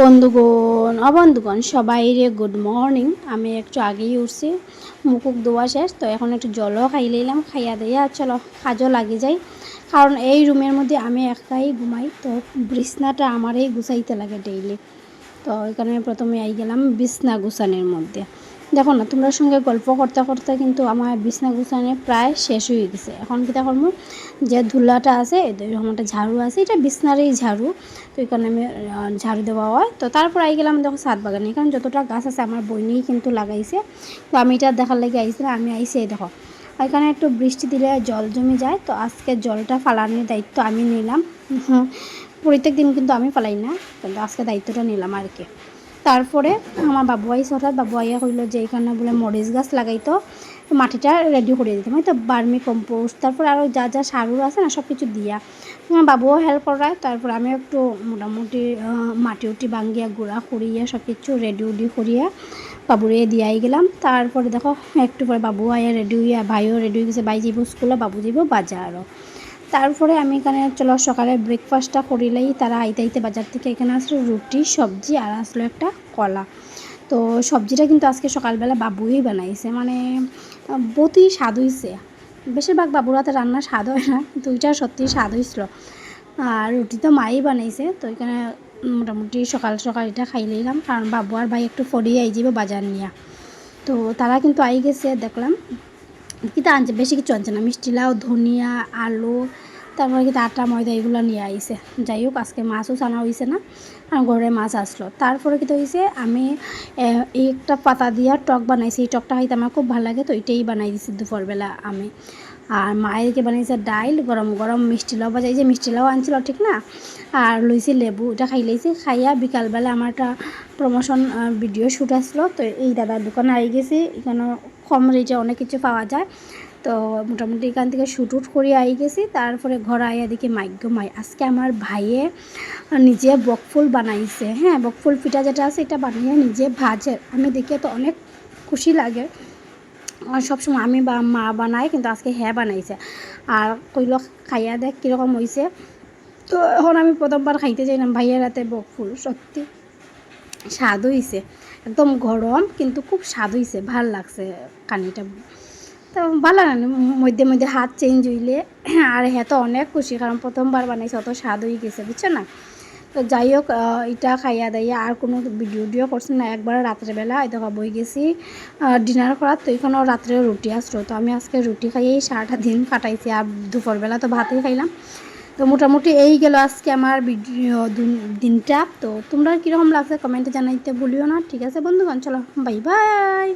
বন্ধুগণ, অবন্ধুগণ সবাই রে গুড মর্নিং আমি একটু আগেই উঠছি মুকুক দোয়া শেষ, তো এখন একটু জলও খাই নিলাম খাইয়া দিয়া, চলো, কাজও লাগে যাই কারণ এই রুমের মধ্যে আমি একাই ঘুমাই, তো বিছনাটা আমারই গুছাইতে লাগে ডেইলি তো ওই কারণে প্রথমে আই গেলাম বিছনা গুছানোর মধ্যে। দেখো না, তোমরা সঙ্গে গল্প করতে করতে কিন্তু আমার বিছনা গুছানো প্রায় শেষ হয়ে গেছে। এখন কি দেখো যে ধুলাটা আছে এরকম ঝাড়ু আছে, এটা বিছনারই ঝাড়ু। তো এখানে আমি ঝাড়ু দেওয়া হয়। তো তারপর আই গেলাম দেখো সাত বাগানে। কারণ যতটা গাছ আছে আমার বইনেই কিন্তু লাগাইছে। তো আমি এটা দেখার লেগে আইছিলাম আমি আইসি এই দেখো। এখানে একটু বৃষ্টি দিলে জল জমে যায়। তো আজকে জলটা ফালানোর দায়িত্ব আমি নিলাম। প্রত্যেক দিন কিন্তু আমি ফালাই না। কিন্তু আজকে দায়িত্বটা নিলাম আর কি। তারপরে আমার বাবু আইস হঠাৎ বাবু আইয়া কইল যে এখানে বলে মরিচ গাছ লাগাইতো মাটিটা রেডি করে দিতাম হয়তো বার্মি কম্পোস্ট তারপর আরও যা যা সারুর আছে না, সব কিছু দিয়া। আমার বাবুও হেল্প করায়, তারপর আমি একটু মোটামুটি মাটি উটি বাঙ্গিয়া গুঁড়া করিয়া, সব কিছু রেডি উডি করিয়া বাবুরে দিয়াই গেলাম। তারপরে দেখো, একটু পরে বাবু আয়া রেডি হইয়া, ভাইও রেডি হয়ে গেছে, ভাই যাইব স্কুলে বাবু যাইব বাজারও। তারপরে আমি এখানে চলো সকালে ব্রেকফাস্টটা করিলেই তারা আইতে আইতে বাজার থেকে এখানে আসলো রুটি, সবজি আর আসলো একটা কলা। তো সবজিটা কিন্তু আজকে সকালবেলা বাবুই বানাইছে মানে বহুতই স্বাদ হয়েছে বেশিরভাগ বাবুর হাতে রান্না স্বাদ হয় না কিন্তু ওইটা সত্যি স্বাদ হয়েছিল আর রুটি তো মাই বানাইছে, তো এখানে মোটামুটি সকাল সকাল এটা খাই লইলাম, কারণ বাবু আর ভাই একটু ফরিয়ে আই যাবে বাজার নিয়ে। তো তারা কিন্তু আই গেছে, দেখলাম। কিতা আনছে? বেশি কিছু আনছে না। মিষ্টি লাউ ধনিয়া, আলু, তারপরে কিন্তু আটা, ময়দা এগুলো নিয়ে আইছে। যাই হোক আজকে মাছও ছানা হয়েছে না ঘরে মাছ আসলো। তারপরে কি হয়েছে আমি এই একটা পাতা দিয়া টক বানাইছি। এই টকটা খাইতে আমার খুব ভালো লাগে, তো এটাই বানাই দিছি দুপুরবেলা আমি। আর মায়েরকে বানিয়েছে ডাইল, গরম গরম মিষ্টি লাউ বাজাই যে মিষ্টি লাউ আনছিল, ঠিক না? আর লইছি লেবু, এটা খাই লাইছি। খাইয়া বিকালবেলা আমার একটা প্রমোশন ভিডিও শ্যুট আসলো। তো এই দাদার দোকানে আই গেছি এখানে কম রেটে অনেক কিছু পাওয়া যায়। তো মোটামুটি এখান থেকে শ্যুট উট করে আই গেছি। তারপরে ঘর আইয়া দেখি মাইগ্য মাই, আজকে আমার ভাইয়ে নিজে বকফুল বানাইছে। হ্যাঁ বকফুল পিঠা যেটা আছে, এটা বানিয়ে নিজে ভাজে। আমি দেখে তো অনেক খুশি লাগে। সবসময় আমি বা মা বানাই কিন্তু আজকে হ্যাঁ বানাইছে। আর কইল খাইয়া দেখ কীরকম হয়েছে তো এখন আমি প্রথমবার খাইতে চাইলাম ভাইয়ের হাতে বকফুল সত্যি। স্বাদ হয়েছে একদম গরম, কিন্তু খুব স্বাদ হয়েছে ভালো লাগছে কানিটা। তো ভালো লাগে মধ্যে মধ্যে হাত চেঞ্জ হইলে। আর হ্যাঁ তো অনেক খুশি, কারণ প্রথমবার বানাইছে, অত স্বাদ হয়ে গেছে, বুঝছ না? তো যাই হোক এটা খাইয়া দাইয়া আর কোনো ভিডিও টিডিও করছি না। একবার রাত্রেবেলা এই দেখা, বই গেছি। ডিনার করার তো এখানেও রাত্রে রুটি আসলো। তো আমি আজকে রুটি খাইয়েই সারাটা দিন কাটাইছি, আর দুপুরবেলা তো ভাতই খাইলাম। তো মোটামুটি এই গেল আজকে আমার ভিডিও দিনটা। তো তোমরা কীরকম লাগছে কমেন্টে জানাইতে ভুলিও না, ঠিক আছে বন্ধুগণ? চলো বাই বাই